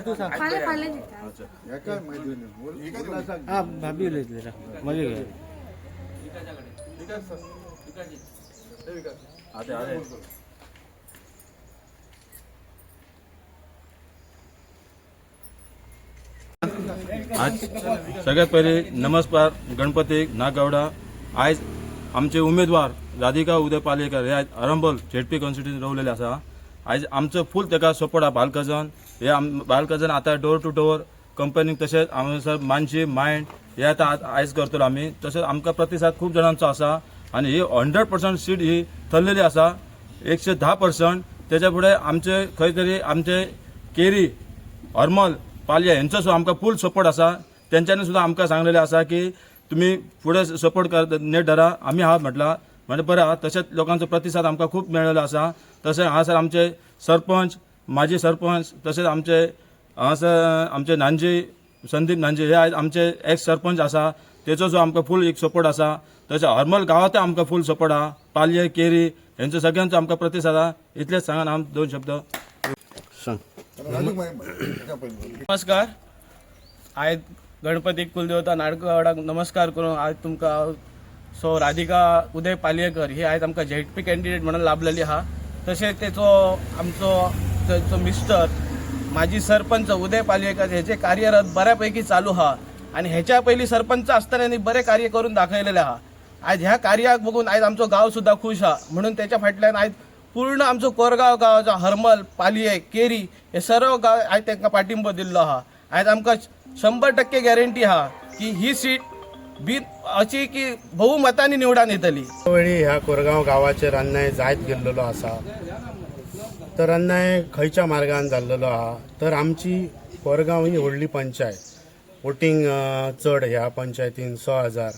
तू सांग हा भाभी आज सगळ्यात पहिले नमस्कार गणपती नागगावडा आज आमचे उमेदवार राधिका उदय पालेकर हे आज अरंबल झेडपी कॉन्स्टिट्युन्सी रावलेले आसा आज आमचं फूल तेका सपोर्ट आहा बालकजन हे आम बालकजन आता डोर टू डोर कंपनीक तशेंच हांगासर मानशी मायंड हे आता आयज करतलो आमी तशेंच आमकां प्रतिसाद खूब जाणांचो आसा आनी ही हंड्रेड पर्संट सीट ही थरलेली आसा एकशे धा पर्संट तेच्या फुडें आमचे खंय तरी आमचे केरी हरमल पालया हेंचो सुद्धा आमकां फूल सपोर्ट आसा तेंच्यांनी सुद्धा आमकां सांगलेलें आसा की तुमी फुडें सपोर्ट कर नेट धरा. आमी हा म्हटला. म्हणजे बरें आहा तशेंच लोकांचो प्रतिसाद आमकां खूब मेळिल्लो आसा तशें हांगासर आमचे सरपंच माजी सरपंच तशेंच आमचे हांगासर आमचे नांजी संदीप नांजे हे आयज आमचे एक्स सरपंच आसा तेचो जो आमकां फूल एक सपोर्ट आसा तशें हरमल गांवांतय आमकां फूल सपोर्ट आहा पालये केरी हेंचो सगळ्यांचो आमकां प्रतिसाद आहा इतलेंच सांगान हांव दोन शब्द. सांग. नमस्कार. आयज गणपतीक कुलदेवता नाडगवाडाक नमस्कार करून आज तुमकां सो राधिका उदय पालयेकर ही आयज आमकां झेडपी कॅन्डिडेट म्हणून लाभलेली आहा तशेंच तेचो आमचो मिस्टर माजी सरपंच उदय पालयेकर ह्याचे कार्यरत बऱ्यापैकी चालू हा. आणि ह्याच्या पयलीं सरपंच आसतना बरे कार्य करून दाखवलेले हा. आज ह्या कार्याक बघून आयज आमचो गाव सुद्धा खुश हा. म्हणून त्याच्या फाटल्यान आयज पूर्ण आमचो कोरगांव गांवाचो हरमल पालये केरी हे सर्व गाव आयज तांकां पाठिंबो दिल्लो हा. आयज आमकां शंबर टक्के गॅरंटी आहा की ही सीट बीन अशी की बहुमतांनी निवडान येतली. वेळी ह्या कोरगांव गांवाचेर अन्याय जायत गेल्लेलो आसा तर अन्याय खंयच्या मार्गान जाल्लेलो आहा? तर आमची कोरगांव ही व्हडली पंचायत. वोटींग चड ह्या पंचायतीन स हजार.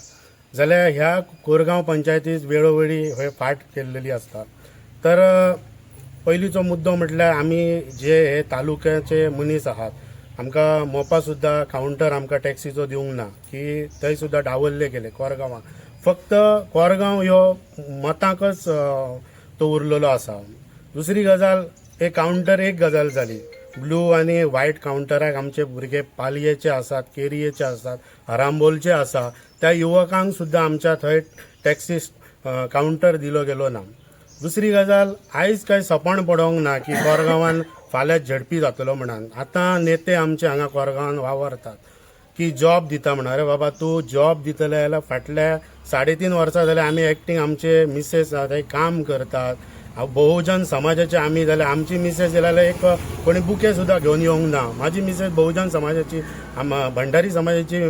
जाल्यार ह्या कोरगांव पंचायतीत वेळोवेळी हे फाट केल्लेली आसता तर पयलींचो मुद्दो म्हटल्यार आमी जे हे तालुक्याचे मनीस आहात आमकां मोपा सुद्दां कावंटर आमकां टॅक्सीचो दिवंक ना की थंय सुद्दां डावल्ले गेले कोरगांवां फक्त कोरगांव ह्यो मतांकच तो उरलेलो आसा. दुसरी गजाल हे कावंटर एक गजाल जाली ब्लू आनी व्हायट कावंटराक आमचे भुरगे पालयेचे आसात केरयेचे आसात आरांबोलचे आसा त्या युवकांक सुद्दां आमच्या थंय टॅक्सी कावंटर दिलो गेलो ना. दुसरी गजाल आयज काय सपन पडोंक ना की कोरगांवान फाल्यां झडपी जातलो म्हणून. आतां नेते आमचे हांगा कोरगांवान वावरतात. की जॉब दिता म्हणा अरे बाबा तूं जॉब दितले जाल्यार फाटल्या साडे तीन वर्सां जाल्यार आमी एक्टींग आमचे मिसेस आसा थंय काम करतात. बहुजन समाजाचे आमी जाल्यार आमची मिसेस जाल्यार एक कोणी बुके सुद्दां घेवन येवंक ना. म्हाजी मिसेस बहुजन समाजाची भंडारी समाजाची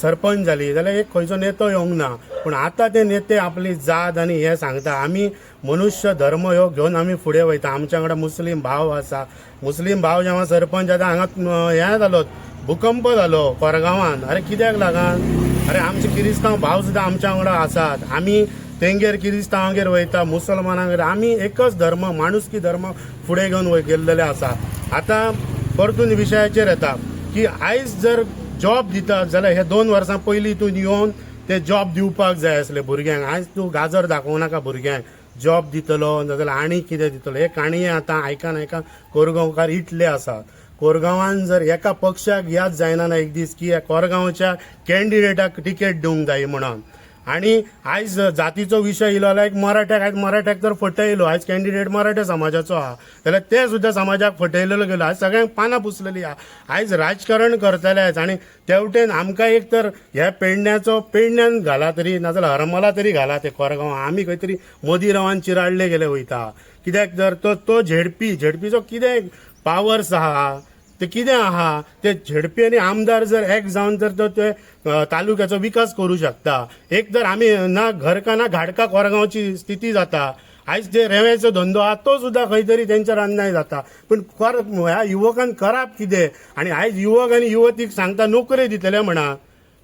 सरपंच जाली जाल्यार एक खंयचो नेतो येवंक ना. पूण आतां ते नेते आपली जात आनी हे सांगता. आमी मनुष्य धर्म ह्यो घेवन आमी फुडें वयता. आमच्या वांगडा मुस्लीम भाव आसा मुस्लीम भाव जेव्हा सरपंच जाता हांगा हें जालो भुकंप जालो कोरगांवान अरे कित्याक लागून? अरे आमचे किरिस्तांव भाव सुद्दां आमच्या वांगडा आसात आमी तेंगेर किरिस्तांवांगेर वयता मुसलमानांगेर. आमी एकच धर्म माणुसकी धर्म फुडें घेवन वय गेल्लेले आसा. आतां परतून विशयाचेर येता की आयज जर जॉब दितात जाल्यार हे दोन वर्सां पयलीं तूं येवन ते जॉब दिवपाक जाय आसले भुरग्यांक. आयज तूं गाजर दाखोवं नाका भुरग्यांक. जॉब दितलो नाजाल्यार आनी कितें दितलो. हे काणये आतां आयकान आयकान कोरगांवकार इटले आसात कोरगांवान जर एका पक्षाक याद जायना ना एक दीस की ह्या कोरगांवच्या कॅन्डिडेटाक तिकेट दिवंक जाय म्हणून. आणि आयज जातीचो विशय इलो जाल्यार एक मराठ्याक आयज मराठ्याक तर फटयलो आयज कॅन्डिडेट मराठा समाजाचो आहा जाल्यार ते सुद्दां समाजाक फटयलेलो गेलो. आयज सगळ्यांक पानां पुसलेली आहा आयज राजकारण करतले आनी तेवटेन आमकां एक तर ह्या पेडण्याचो पेडण्यान घाला तरी नाजाल्यार हरमला तरी घाला ते कोरगांव. आमी खंय तरी मोदी रावान चिराडले गेले वयता. कित्याक तर तो तो झेडपी झेडपीचो कितें पावर्स आहा ते कितें आहा? ते झेडपी आनी आमदार जर एक जावन जर तो ते तालुक्याचो विकास करूं शकता. एक तर आमी ना घरका ना घाडका कोरगांवची स्थिती जाता. आयज ते रेंवेचो धंदो आहा तो सुद्दां खंय तरी तेंच्या अन्याय जाता. पूण कर ह्या युवकान करप कितें आनी आयज युवक आनी युवतीक सांगता नोकरी दितले म्हणा.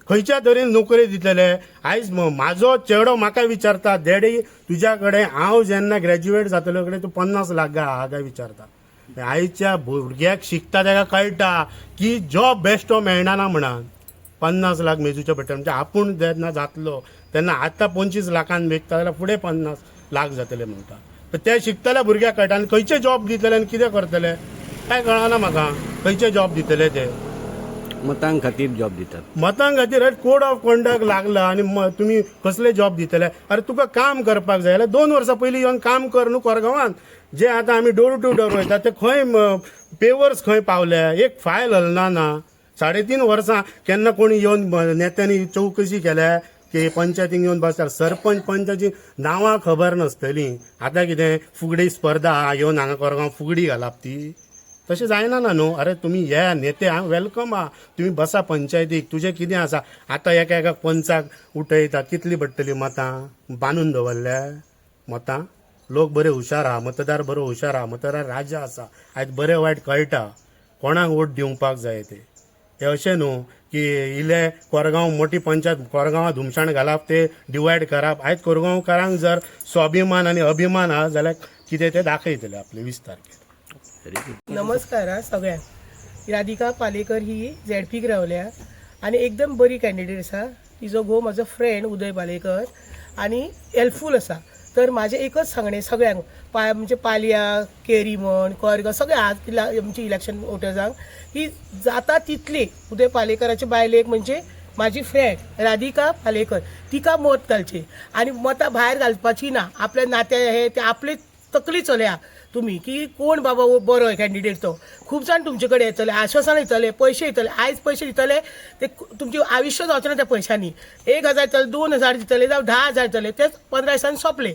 खंयच्या तरेन नोकरी दितले आयज म्हाजो चेडो म्हाका विचारता डॅडी तुज्या कडेन हांव जेन्ना ग्रॅज्युएट जातलो कडेन तूं पन्नास लाख आहा काय विचारता. आयच्या भुरग्याक शिकता ताका कळटा की जॉब बेश्टो मेळना ना पन्नास लाख मेजूचे पडटा म्हणजे आपूण जेन्ना जातलो तेन्ना आतां पंचवीस लाखान विकता जाल्यार फुडें पन्नास लाख जातले म्हणटा. तर ते शिकतल्या भुरग्याक कळटा आनी खंयचे जॉब दितले आनी कितें करतले? काय कळना म्हाका. खंयचे जॉब दितले ते? मतां खातीर जॉब दितात. मतां खातीर कोड ऑफ कंडक्ट लागला आनी म- तुमी कसले जॉब दितले? अरे तुका काम करपाक जाय. जाल्यार दोन वर्सां पयलीं येवन काम कर न्हू कोरगांवान. जे आतां आमी डोर टू डोर वयता ते खंय पेवर्स खंय पावले एक फायल हलना ना. साडे तीन वर्सां केन्ना कोणी येवन म- नेत्यांनी चवकशी केल्या की पंचायतीन येवन बसतात सरपंच पंचाची नांवां खबर नासतलीं. आतां कितें फुगडी स्पर्धा आहा, येवन हांगा कोरगांव फुगडी घालप ती. तशें जायना ना न्हू? अरे तुमी या नेते हांव वेलकम आहा तुमी बसा पंचायतीक तुजें कितें आसा? आतां एका एका पंचाक उठयता कितली पडटली मतां? बांदून दवरल्या. मतां? लोक बरे हुशार आहा मतदार बरो हुशार आहा मतदार राजा आसा. आयज बरें वायट कळटा. कोणाक वोट दिवपाक जाय ते? हे अशें न्हू की इले कोरगांव मोठी पंचायत कोरगांवां धुमशाण घालप ते डिवायड करप. आयज कोरगांवकारांक जर स्वाभिमान आनी अभिमान आहा जाल्यार कितें ते दाखयतले आपले वीस तारखेर. नमस्कार सगळ्यांक राधिका पालेकर ही झेडपीक रावल्या आनी एकदम बरी कॅन्डिडेट आसा तिजो घोव म्हजो फ्रेंड उदय पालेकर आनी हेल्पफूल आसा तर म्हाजें एकच सांगणें सगळ्यांक पा म्हणजे पालया केरी म्हण कोरगांव सगळे आज आमची इलेक्शन वोटर्सांक ही जाता तितली उदय पालेकराच्या बायलेक म्हणजे म्हाजी फ्रेंड राधिका पालेकर. तिका मत घालचे? आनी मतां भायर घालपाची ना. आपल्या नात्या हे ते आपले तकली चल्या. तुम्ही की कोण बाबा हो बरो कॅन्डिडेट तो. खूप जाण तुमचे कडेन येतले आश्वासन येतले पयशे येतले आयज पयशे दितले ते तुमचे आयुश्य जावचें ना त्या पयशांनी एक हजार दितले दोन हजार दितले जावं धा हजार दितले तेच पंदरा दिसांनी सोंपले.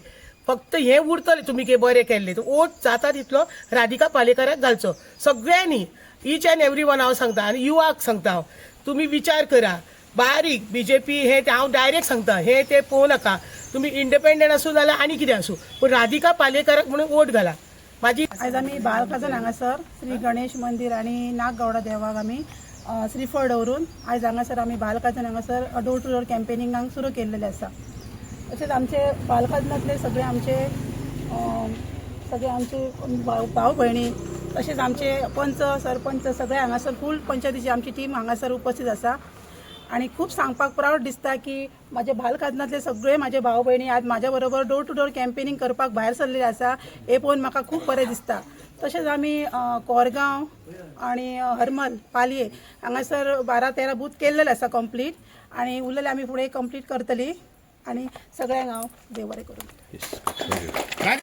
फक्त हें उरतलें तुमी के बरें केल्लें ओट जाता तितलो राधिका पालेकराक घालचो सगळ्यांनी इच अँड एवरी वन हांव सांगता आनी युवाक सांगता. हांव तुमी विचार करा. बारीक बी जे पी हे ते हांव डायरेक्ट सांगता हे ते पळोवं नाका. तुमी इंडिपेंडंट आसूं जाल्यार आनी कितें आसूं पूण राधिका पालेकराक म्हणून वोट घाला. माझी आयज आमी बालकाजन हांगासर श्री गणेश मंदिर आनी नागगौडा देवाक आमी श्रीफळ दवरून आयज हांगासर आमी बालकाजन हांगासर डोर टू डोर कॅम्पेनिंगांक सुरू केलेले आसा तशेंच आमचे बालकाजनातले सगळे आमचे सगळे आमचे भाव भाव भयणी तशेंच आमचे पंच सरपंच सगळे हांगासर फूल पंचायतीची आमची टीम हांगासर उपस्थित आसा आणि खूप सांगपाक प्राऊड दिसता की माझे बालकाजनातले सगळे माझे भाव भयणी आज माझ्या बरोबर डोर टू डोर कॅम्पेनिंग करपाक भायर सरलेले आसा हे पळोवन म्हाका खूब बरें दिसता. तशेंच आमी कोरगांव आणि हरमल पालये हांगासर बारा तेरा बूथ केल्लेले आसा कंप्लीट आणि उरलेले आमी फुडें कंप्लीट करतली आणि सगळ्यांक हांव देव बरें करूं